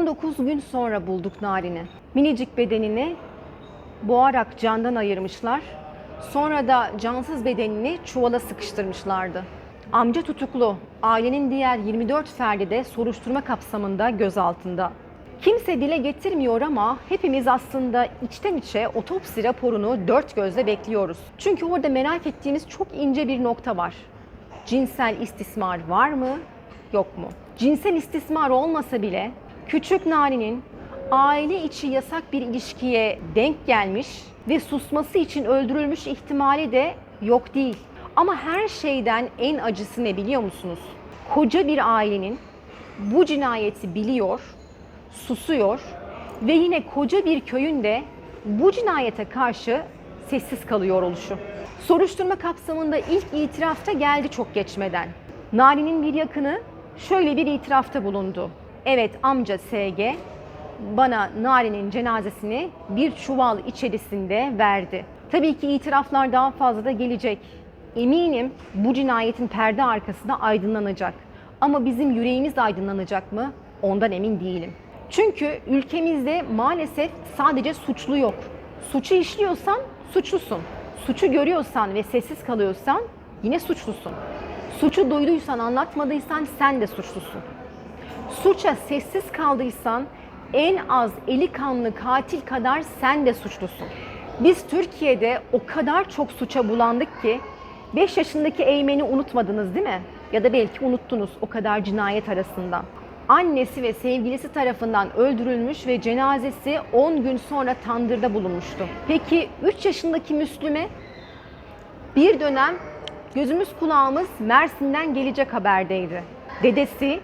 19 gün sonra bulduk Narin'i. Minicik bedenini boğarak candan ayırmışlar. Sonra da cansız bedenini çuvala sıkıştırmışlardı. Amca tutuklu. Ailenin diğer 24 ferdi de soruşturma kapsamında gözaltında. Kimse dile getirmiyor ama hepimiz aslında içten içe otopsi raporunu dört gözle bekliyoruz. Çünkü orada merak ettiğimiz çok ince bir nokta var. Cinsel istismar var mı, yok mu? Cinsel istismar olmasa bile küçük Nari'nin aile içi yasak bir ilişkiye denk gelmiş ve susması için öldürülmüş ihtimali de yok değil. Ama her şeyden en acısı ne biliyor musunuz? Koca bir ailenin bu cinayeti biliyor, susuyor ve yine koca bir köyün de bu cinayete karşı sessiz kalıyor oluşu. Soruşturma kapsamında ilk itirafta geldi çok geçmeden. Nari'nin bir yakını şöyle bir itirafta bulundu. Evet amca SG bana Nari'nin cenazesini bir çuval içerisinde verdi. Tabii ki itiraflar daha fazla da gelecek. Eminim bu cinayetin perde arkasında aydınlanacak. Ama bizim yüreğimiz aydınlanacak mı? Ondan emin değilim. Çünkü ülkemizde maalesef sadece suçlu yok. Suçu işliyorsan suçlusun. Suçu görüyorsan ve sessiz kalıyorsan yine suçlusun. Suçu duyduysan, anlatmadıysan sen de suçlusun. Suça sessiz kaldıysan en az eli kanlı katil kadar sen de suçlusun. Biz Türkiye'de o kadar çok suça bulandık ki 5 yaşındaki Eymen'i unutmadınız değil mi? Ya da belki unuttunuz o kadar cinayet arasında. Annesi ve sevgilisi tarafından öldürülmüş ve cenazesi 10 gün sonra tandırda bulunmuştu. Peki 3 yaşındaki Müslüme bir dönem gözümüz kulağımız Mersin'den gelecek haberdeydi. Dedesi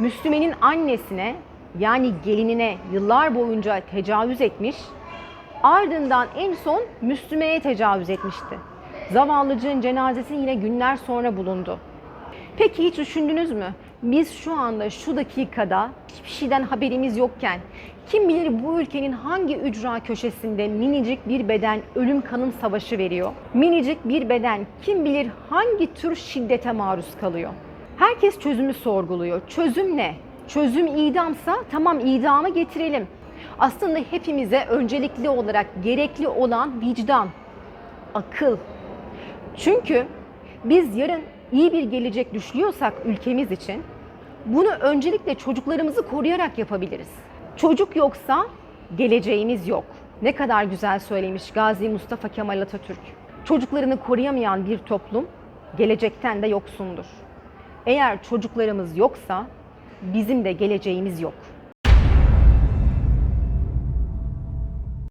Müslüme'nin annesine yani gelinine yıllar boyunca tecavüz etmiş. Ardından en son Müslüme'ye tecavüz etmişti. Zavallıcığın cenazesi yine günler sonra bulundu. Peki hiç düşündünüz mü? Biz şu anda şu dakikada hiçbir şeyden haberimiz yokken kim bilir bu ülkenin hangi ücra köşesinde minicik bir beden ölüm kanım savaşı veriyor? Minicik bir beden kim bilir hangi tür şiddete maruz kalıyor? Herkes çözümü sorguluyor. Çözüm ne? Çözüm idamsa tamam idamı getirelim. Aslında hepimize öncelikli olarak gerekli olan vicdan, akıl. Çünkü biz yarın iyi bir gelecek düşlüyorsak ülkemiz için bunu öncelikle çocuklarımızı koruyarak yapabiliriz. Çocuk yoksa geleceğimiz yok. Ne kadar güzel söylemiş Gazi Mustafa Kemal Atatürk. Çocuklarını koruyamayan bir toplum gelecekten de yoksundur. Eğer çocuklarımız yoksa bizim de geleceğimiz yok.